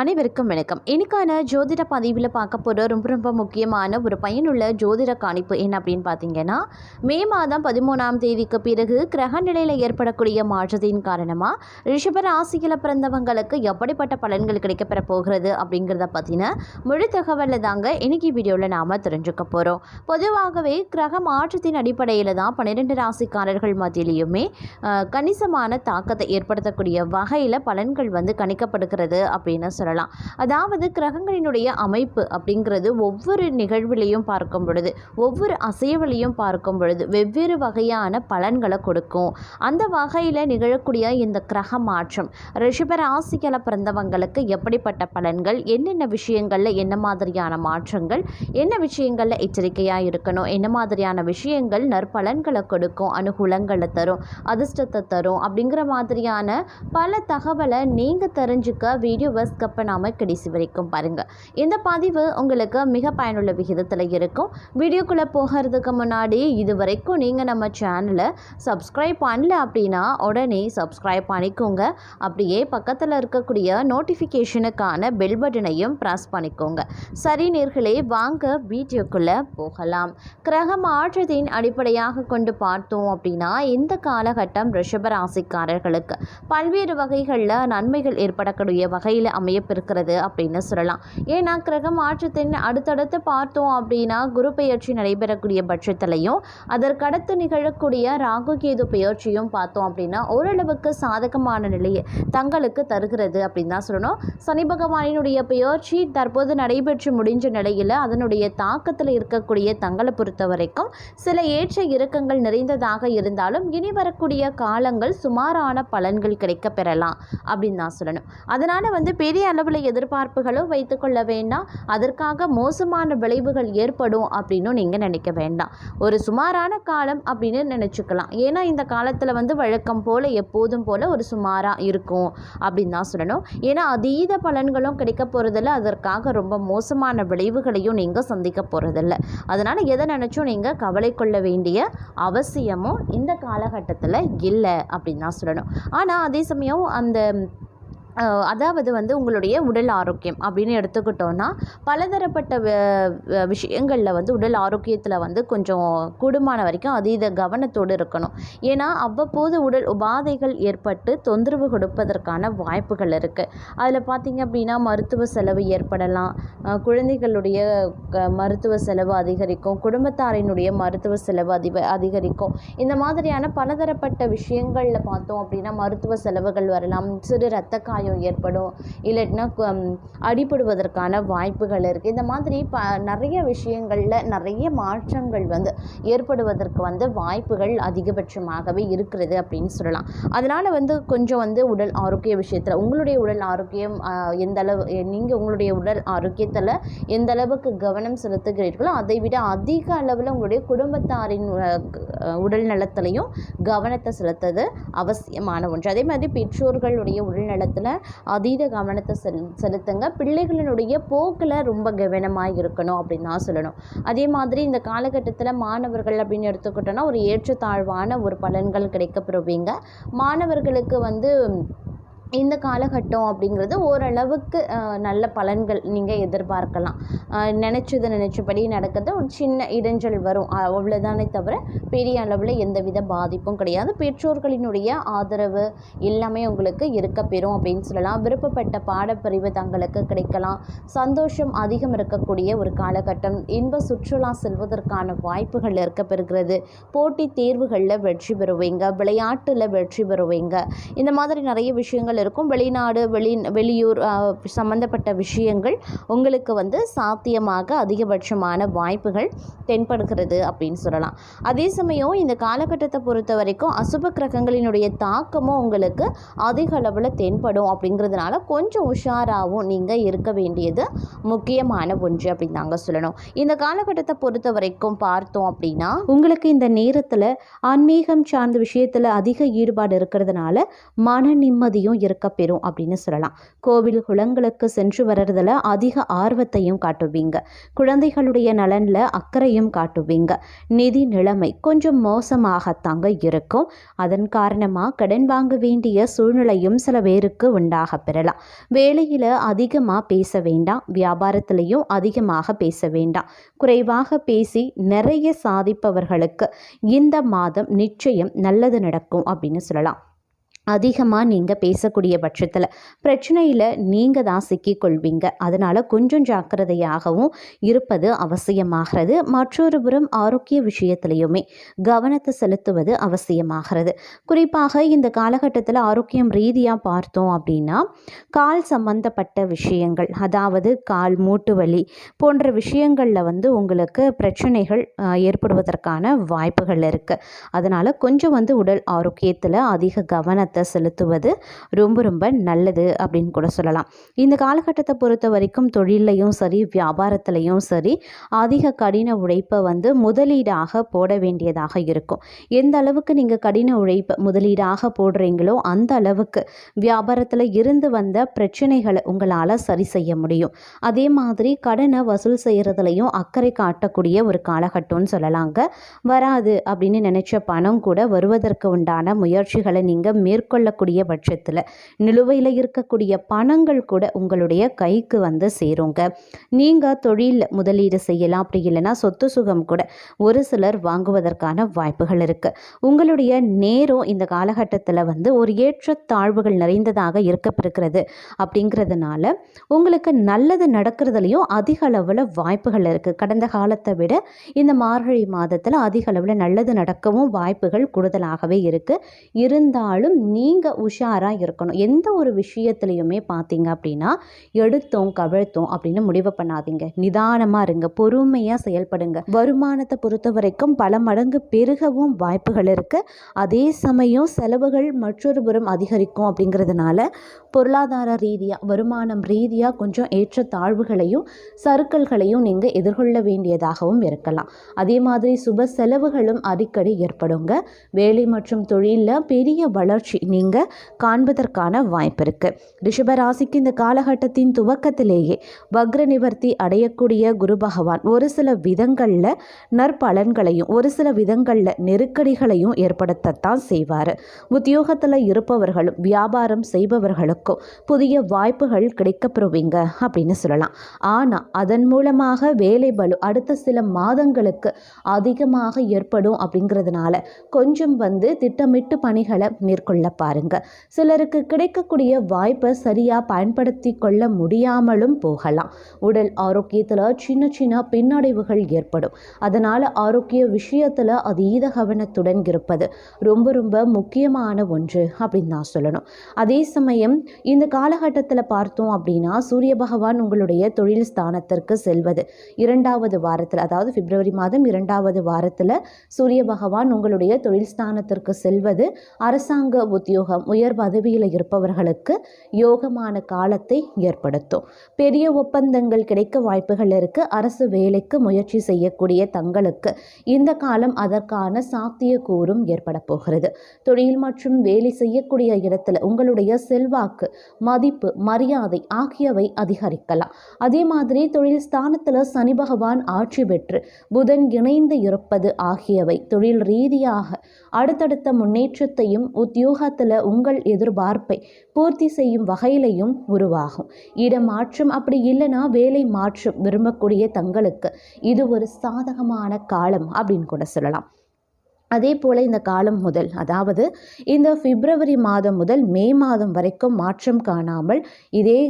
அனைவருக்கும் வணக்கம். இன்னைக்கான ஜோதிட பதிவில் பார்க்க போகிற ரொம்ப ரொம்ப முக்கியமான ஒரு பயனுள்ள ஜோதிட காணிப்பு என்ன அப்படின்னு பார்த்தீங்கன்னா மே மாதம் பதிமூணாம் தேதிக்கு பிறகு கிரக நிலையில் ஏற்படக்கூடிய மாற்றத்தின் காரணமாக ரிஷபராசியில் பிறந்தவங்களுக்கு எப்படிப்பட்ட பலன்கள் கிடைக்கப்பெற போகிறது அப்படிங்கிறத பற்றின முழு தகவலை தாங்க இன்னைக்கு வீடியோவில் நாம் தெரிஞ்சுக்க போகிறோம் பொதுவாகவே கிரக மாற்றத்தின் அடிப்படையில் தான் பன்னிரெண்டு ராசிக்காரர்கள் மத்தியிலையுமே கணிசமான தாக்கத்தை ஏற்படுத்தக்கூடிய வகையில் பலன்கள் வந்து கணிக்கப்படுகிறது அப்படின்னு சொல்லலாம். அதாவது கிரகங்களினுடைய அமைப்பு அப்படிங்கிறது ஒவ்வொரு நிகழ்விலையும் பார்க்கும் பொழுது ஒவ்வொரு அசைவலையும் பார்க்கும் பொழுது வெவ்வேறு வகையான பலன்களை கொடுக்கும். அந்த வகையில் நிகழக்கூடிய இந்த கிரக மாற்றம் ரிஷபராசிகளை பிறந்தவங்களுக்கு எப்படிப்பட்ட பலன்கள் என்னென்ன விஷயங்களில் என்ன மாதிரியான மாற்றங்கள் என்ன விஷயங்களில் எச்சரிக்கையாக இருக்கணும் என்ன மாதிரியான விஷயங்கள் நற்பலன்களை கொடுக்கும் அனுகூலங்களை தரும் அதிர்ஷ்டத்தை தரும் அப்படிங்கிற மாதிரியான பல தகவலை நீங்கள் தெரிஞ்சுக்க வீடியோவை ஸ்கப் பண்ணாமல் கடைசி வரைக்கும் பாருங்கள் இந்த பதிவு உங்களுக்கு மிக பயனுள்ள விகிதத்தில் இருக்கும். வீடியோக்குள்ளே போகிறதுக்கு முன்னாடி இது வரைக்கும் நீங்கள் நம்ம சேனலை சப்ஸ்கிரைப் பண்ணல அப்படின்னா உடனே சப்ஸ்கிரைப் பண்ணிக்கோங்க. அப்படியே பக்கத்தில் இருக்கக்கூடிய நோட்டிஃபிகேஷனுக்கான பெல் பட்டனையும் ப்ரெஸ் பண்ணிக்கோங்க. சரி நேர்களே வாங்க வீடியோக்குள்ளே போகலாம். கிரக மாற்றத்தின் அடிப்படையாக கொண்டு பார்த்தோம் அப்படின்னா இந்த காலகட்டம் ரிஷபராசிக்காரர்களுக்கு பல்வேறு வகைகளில் நன்மைகள் ஏற்படக்கூடிய வகையில் அமைய இருக்கிறது அப்படின்னு சொல்லலாம். ஏன்னா கிரகம் மாற்றத்தின் அடுத்தடுத்து பார்த்தோம் அப்படின்னா குரு பெயர்ச்சி நடைபெறக்கூடிய பட்சத்திலையும் அதற்கடுத்து நிகழக்கூடிய ராகு கேது பெயர்ச்சியும் பார்த்தோம் அப்படின்னா ஓரளவுக்கு சாதகமான நிலையை தங்களுக்கு தருகிறது அப்படின்னு தான் சொல்லணும். சனி பகவானினுடைய பெயர்ச்சி தற்போது நடைபெற்று முடிஞ்ச நிலையில் அதனுடைய தாக்கத்தில் இருக்கக்கூடிய தங்களை பொறுத்த வரைக்கும் சில ஏற்ற இறக்கங்கள் நிறைந்ததாக இருந்தாலும் இனி வரக்கூடிய காலங்கள் சுமாரான பலன்கள் கிடைக்க பெறலாம் அப்படின்னு தான் சொல்லணும். அதனால் வந்து பெரிய அளவில் எதிர்பார்ப்புகளும் வைத்துக்கொள்ள வேண்டாம். அதற்காக மோசமான விளைவுகள் ஏற்படும் அப்படின்னும் நீங்கள் நினைக்க வேண்டாம். ஒரு சுமாரான காலம் அப்படின்னு நினச்சிக்கலாம். ஏன்னா இந்த காலத்தில் வந்து வழக்கம் போல் எப்போதும் போல் ஒரு சுமாராக இருக்கும் அப்படின்னு தான் சொல்லணும். ஏன்னா அதீத பலன்களும் கிடைக்க போகிறதில்ல அதற்காக ரொம்ப மோசமான விளைவுகளையும் நீங்கள் சந்திக்க போகிறதில்ல அதனால் எதை நினச்சும் நீங்கள் கவலை கொள்ள வேண்டிய அவசியமும் இந்த காலகட்டத்தில் இல்லை அப்படின்னு தான் சொல்லணும். ஆனால் அதே சமயம் அந்த அதாவது வந்து உங்களுடைய உடல் ஆரோக்கியம் அப்படின்னு எடுத்துக்கிட்டோன்னா பலதரப்பட்ட விஷயங்களில் வந்து உடல் ஆரோக்கியத்தில் வந்து கொஞ்சம் கூடுமான வரைக்கும் அதீத கவனத்தோடு இருக்கணும். ஏன்னா அவ்வப்போது உடல் உபாதைகள் ஏற்பட்டு தொந்தரவு கொடுப்பதற்கான வாய்ப்புகள் இருக்குது அதில் பார்த்திங்க அப்படின்னா மருத்துவ செலவு ஏற்படலாம். குழந்தைகளுடைய க- மருத்துவ செலவு அதிகரிக்கும். குடும்பத்தாரினுடைய மருத்துவ செலவு அதிக அதிகரிக்கும். இந்த மாதிரியான பலதரப்பட்ட விஷயங்களில் பார்த்தோம் அப்படின்னா மருத்துவ செலவுகள் வரலாம். சிறு இரத்த காயம் ஏற்படும். இல்லாட்டினா அடிபடுவதற்கான வாய்ப்புகள் இருக்குது இந்த மாதிரி ப நிறைய விஷயங்களில் நிறைய மாற்றங்கள் வந்து ஏற்படுவதற்கு வந்து வாய்ப்புகள் அதிகபட்சமாகவே இருக்கிறது அப்படின்னு சொல்லலாம். அதனால் வந்து கொஞ்சம் வந்து உடல் ஆரோக்கிய விஷயத்தில் உங்களுடைய உடல் ஆரோக்கியம் எந்த அளவு நீங்கள் உங்களுடைய உடல் ஆரோக்கியத்தில் எந்த அளவுக்கு கவனம் செலுத்துகிறீர்களோ அதை விட அதிக அளவில் உங்களுடைய குடும்பத்தாரின் உடல் நலத்திலையும் கவனத்தை செலுத்துறது அவசியமான ஒன்று. அதே மாதிரி பெற்றோர்களுடைய உடல் நலத்தில் அதீத கவனத்தை செல் செலுத்துங்க. பிள்ளைகளினுடைய போக்கில் ரொம்ப கவனமாக இருக்கணும் அப்படின்னு தான் சொல்லணும். அதே மாதிரி இந்த காலகட்டத்தில் மாணவர்கள் அப்படின்னு எடுத்துக்கிட்டோன்னா ஒரு ஏற்றத்தாழ்வான ஒரு பலன்கள் கிடைக்கப்பெறுவீங்க மாணவர்களுக்கு வந்து இந்த காலகட்டம் அப்படிங்கிறது ஓரளவுக்கு நல்ல பலன்கள் நீங்கள் எதிர்பார்க்கலாம். நினச்சதை நினச்சபடி நடக்கிறது ஒரு சின்ன இடைஞ்சல் வரும். அவ்வளோதானே தவிர பெரிய அளவில் எந்தவித பாதிப்பும் கிடையாது. பெற்றோர்களினுடைய ஆதரவு எல்லாமே உங்களுக்கு இருக்க பெறும் அப்படின்னு சொல்லலாம். விருப்பப்பட்ட பாடப்பிரிவு தங்களுக்கு கிடைக்கலாம். சந்தோஷம் அதிகம் இருக்கக்கூடிய ஒரு காலகட்டம். இன்ப சுற்றுலா செல்வதற்கான வாய்ப்புகள் இருக்க பெறுகிறது. போட்டித் தேர்வுகளில் வெற்றி பெறுவீங்க. விளையாட்டில் வெற்றி பெறுவீங்க. இந்த மாதிரி நிறைய விஷயங்கள் இருக்கும். வெளிநாடு வெளி வெளியூர் சம்மந்தப்பட்ட சம்பந்தப்பட்ட விஷயங்கள் உங்களுக்கு வந்து சாத்தியமாக அதிகபட்சமான வாய்ப்புகள் தென்படுகிறது அப்படின்னு சொல்லலாம். அதே சமயம் இந்த காலகட்டத்தை பொறுத்த வரைக்கும் அசுப கிரகங்களினுடைய தாக்கமும் உங்களுக்கு அதிக அளவில் தென்படும் அப்படிங்கிறதுனால கொஞ்சம் உஷாராகவும் நீங்கள் இருக்க வேண்டியது முக்கியமான ஒன்று அப்படின்னு நாங்கள் சொல்லணும். இந்த காலகட்டத்தை பொறுத்த வரைக்கும் பார்த்தோம் அப்படின்னா உங்களுக்கு இந்த நேரத்தில் ஆன்மீகம் சார்ந்த விஷயத்தில் அதிக ஈடுபாடு இருக்கிறதுனால மன நிம்மதியும் இருக்க பெறும் அப்படின்னு சொல்லலாம். கோவில் குளங்களுக்கு சென்று வர்றதுல அதிக ஆர்வத்தையும் காட்டுவீங்க. குழந்தைகளுடைய நலனில் அக்கறையும் காட்டுவீங்க. நிதி நிலைமை கொஞ்சம் மோசமாகத்தாங்க இருக்கும். அதன் காரணமாக கடன் வாங்க வேண்டிய சூழ்நிலையும் சில பேருக்கு உண்டாக பெறலாம். வேலையில் அதிகமாக பேச வேண்டாம். வியாபாரத்திலையும் அதிகமாக பேச வேண்டாம். குறைவாக பேசி நிறைய சாதிப்பவர்களுக்கு இந்த மாதம் நிச்சயம் நல்லது நடக்கும் அப்படின்னு சொல்லலாம். அதிகமாக நீங்கள் பேசக்கூடிய பட்சத்தில் பிரச்சனையில் நீங்கள் தான் சிக்கிக்கொள்வீங்க அதனால் கொஞ்சம் ஜாக்கிரதையாகவும் இருப்பது அவசியமாகிறது. மற்றொரு புறம் ஆரோக்கிய விஷயத்திலையுமே கவனத்தை செலுத்துவது அவசியமாகிறது. குறிப்பாக இந்த காலகட்டத்தில் ஆரோக்கியம் ரீதியாக பார்த்தோம் அப்படின்னா கால் சம்பந்தப்பட்ட விஷயங்கள் அதாவது கால் மூட்டு வலி போன்ற விஷயங்களில் வந்து உங்களுக்கு பிரச்சனைகள் ஏற்படுவதற்கான வாய்ப்புகள் இருக்குது அதனால் கொஞ்சம் வந்து உடல் ஆரோக்கியத்தில் அதிக கவனத்தை செலுத்துவது ரொம்ப ரொம்ப நல்லது அப்படின்னு கூட சொல்லலாம். இந்த காலகட்டத்தை பொறுத்த வரைக்கும் தொழிலையும் சரி வியாபாரத்திலையும் சரி அதிக கடின உழைப்பை வந்து முதலீடாக போட வேண்டியதாக இருக்கும். எந்த அளவுக்கு நீங்கள் கடின உழைப்பை முதலீடாக போடுறீங்களோ அந்த அளவுக்கு வியாபாரத்தில் இருந்து வந்த பிரச்சனைகளை உங்களால் சரி செய்ய முடியும். அதே மாதிரி கடனை வசூல் செய்கிறதுலையும் அக்கறை காட்டக்கூடிய ஒரு காலகட்டம்னு சொல்லலாங்க. வராது அப்படின்னு நினச்ச பணம் கூட வருவதற்கு உண்டான முயற்சிகளை நீங்கள் மேற்கொள்ளக்கூடிய பட்சத்தில் நிலுவையில் இருக்கக்கூடிய பணங்கள் கூட உங்களுடைய கைக்கு வந்து சேருங்க. நீங்கள் தொழிலில் முதலீடு செய்யலாம். அப்படி இல்லைன்னா சொத்து சுகம் கூட ஒரு சிலர் வாங்குவதற்கான வாய்ப்புகள் இருக்குது உங்களுடைய நேரம் இந்த காலகட்டத்தில் வந்து ஒரு ஏற்றத்தாழ்வுகள் நிறைந்ததாக இருக்கப்பெறுகிறது அப்படிங்கிறதுனால உங்களுக்கு நல்லது நடக்கிறதுலையும் அதிக அளவில் வாய்ப்புகள் இருக்குது கடந்த காலத்தை விட இந்த மார்கழி மாதத்தில் அதிக அளவில் நல்லது நடக்கவும் வாய்ப்புகள் கூடுதலாகவே இருக்குது இருந்தாலும் நீங்கள் உஷாராக இருக்கணும். எந்த ஒரு விஷயத்துலையுமே பார்த்தீங்க அப்படின்னா எடுத்தோம் கவிழ்த்தோம் அப்படின்னு முடிவு பண்ணாதீங்க. நிதானமாக இருங்க. பொறுமையாக செயல்படுங்க. வருமானத்தை பொறுத்த வரைக்கும் பல மடங்கு பெருகவும் வாய்ப்புகள் இருக்குது அதே சமயம் செலவுகள் மற்றொரு புறம் அதிகரிக்கும் அப்படிங்கிறதுனால பொருளாதார ரீதியாக வருமானம் ரீதியாக கொஞ்சம் ஏற்ற தாழ்வுகளையும் சறுக்கல்களையும் நீங்கள் எதிர்கொள்ள வேண்டியதாகவும் இருக்கலாம். அதே மாதிரி சுப செலவுகளும் அடிக்கடி ஏற்படுங்க. வேலை மற்றும் தொழிலில் பெரிய வளர்ச்சி நீங்கள் காண்பதற்கான வாய்ப்பு இருக்குது ரிஷபராசிக்கு இந்த காலகட்டத்தின் துவக்கத்திலேயே வக்ர நிவர்த்தி அடையக்கூடிய குரு பகவான் ஒரு சில விதங்களில் நற்பலன்களையும் ஒரு சில விதங்களில் நெருக்கடிகளையும் ஏற்படுத்தத்தான் செய்வார். உத்தியோகத்தில் இருப்பவர்களும் வியாபாரம் செய்பவர்களுக்கும் புதிய வாய்ப்புகள் கிடைக்கப்பெறுவீங்க அப்படின்னு சொல்லலாம். ஆனால் அதன் மூலமாக வேலை பலு அடுத்த சில மாதங்களுக்கு அதிகமாக ஏற்படும் அப்படிங்கிறதுனால கொஞ்சம் வந்து திட்டமிட்டு பணிகளை மேற்கொள்ள பாருங்க. சிலருக்கு கிடைக்கக்கூடிய வாய்ப்பை சரியாக பயன்படுத்தி கொள்ள முடியாமலும் போகலாம். உடல் ஆரோக்கியத்தில் சின்ன சின்ன பின்னடைவுகள் ஏற்படும். அதனால் ஆரோக்கிய விஷயத்தில் அதீத கவனத்துடன் இருப்பது ரொம்ப ரொம்ப முக்கியமான ஒன்று அப்படின்னு நான் சொல்லணும். அதே சமயம் இந்த காலகட்டத்தில் பார்த்தோம் அப்படின்னா சூரிய பகவான் உங்களுடைய தொழில் ஸ்தானத்திற்கு செல்வது இரண்டாவது வாரத்தில் அதாவது பிப்ரவரி மாதம் இரண்டாவது வாரத்தில் சூரிய பகவான் உங்களுடைய தொழில் ஸ்தானத்திற்கு செல்வது அரசாங்க உத்தியோகம் உயர் பதவியில் இருப்பவர்களுக்கு யோகமான காலத்தை ஏற்படுத்தும். பெரிய ஒப்பந்தங்கள் கிடைக்க வாய்ப்புகள் இருக்கு. அரசு வேலைக்கு முயற்சி செய்யக்கூடிய தங்களுக்கு இந்த காலம் அதற்கான சாத்தியக்கூறும் ஏற்பட போகிறது. தொழில் மற்றும் வேலை செய்யக்கூடிய இடத்துல உங்களுடைய செல்வாக்கு மதிப்பு மரியாதை ஆகியவை அதிகரிக்கலாம். அதே மாதிரி தொழில் ஸ்தானத்தில் சனி பகவான் ஆட்சி பெற்று புதன் இணைந்து இருப்பது ஆகியவை தொழில் ரீதியாக அடுத்தடுத்த முன்னேற்றத்தையும் உத்தியோக உத்தியோகத்தில் உங்கள் எதிர்பார்ப்பை பூர்த்தி செய்யும் வகையிலையும் உருவாகும். இடமாற்றம் அப்படி இல்லைன்னா வேலை மாற்றம் விரும்பக்கூடிய தங்களுக்கு இது ஒரு சாதகமான காலம் அப்படின்னு கூட சொல்லலாம். அதே போல் இந்த காலம் முதல் அதாவது இந்த பிப்ரவரி மாதம் முதல் மே மாதம் வரைக்கும் மாற்றம் காணாமல் இதே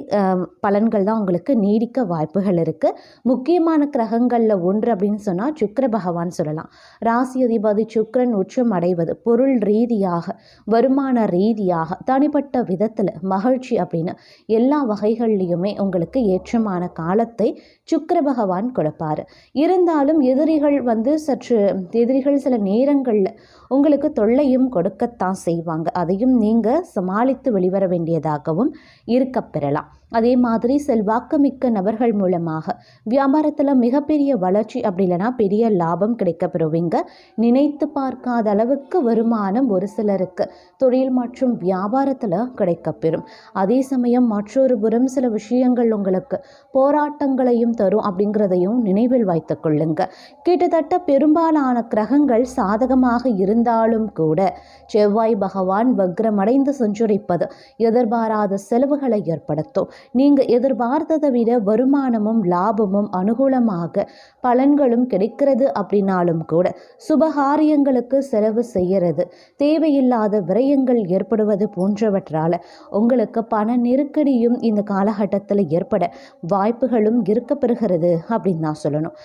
பலன்கள் தான் உங்களுக்கு நீடிக்க வாய்ப்புகள் இருக்குது முக்கியமான கிரகங்களில் ஒன்று அப்படின்னு சொன்னால் சுக்கர பகவான் சொல்லலாம். ராசி அதிபதி சுக்கிரன் உச்சம் அடைவது பொருள் ரீதியாக வருமான ரீதியாக தனிப்பட்ட விதத்தில் மகிழ்ச்சி அப்படின்னு எல்லா வகைகள்லையுமே உங்களுக்கு ஏற்றமான காலத்தை சுக்கர பகவான் கொடுப்பார். இருந்தாலும் எதிரிகள் வந்து சற்று எதிரிகள் சில நேரங்களில் உங்களுக்கு தொல்லையும் கொடுக்கத்தான் செய்வாங்க. அதையும் நீங்கள் சமாளித்து வெளிவர வேண்டியதாகவும் இருக்கப் பெறலாம் அதே மாதிரி செல்வாக்குமிக்க நபர்கள் மூலமாக வியாபாரத்தில் மிகப்பெரிய வளர்ச்சி அப்படி இல்லைன்னா பெரிய லாபம் கிடைக்கப்பெறுவீங்க. நினைத்து பார்க்காத அளவுக்கு வருமானம் ஒரு சிலருக்கு தொழில் மற்றும் வியாபாரத்தில் கிடைக்கப்பெறும். அதே சமயம் மற்றொரு புறம் சில விஷயங்கள் உங்களுக்கு போராட்டங்களையும் தரும் அப்படிங்கிறதையும் நினைவில் வைத்துக் கொள்ளுங்க. கிட்டத்தட்ட பெரும்பாலான கிரகங்கள் சாதகமாக இருந்தாலும் கூட செவ்வாய் பகவான் வக்ரமடைந்து சென்றுரைப்பது எதிர்பாராத செலவுகளை ஏற்படுத்தும். நீங்கள் எதிர்பார்த்ததை விட வருமானமும் லாபமும் அனுகூலமாக பலன்களும் கிடைக்கிறது அப்படின்னாலும் கூட சுபகாரியங்களுக்கு செலவு செய்கிறது தேவையில்லாத விரயங்கள் ஏற்படுவது போன்றவற்றால் உங்களுக்கு பண நெருக்கடியும் இந்த காலகட்டத்தில் ஏற்பட வாய்ப்புகளும் இருக்கப்பெறுகிறது அப்படின்னு தான் சொல்லணும்.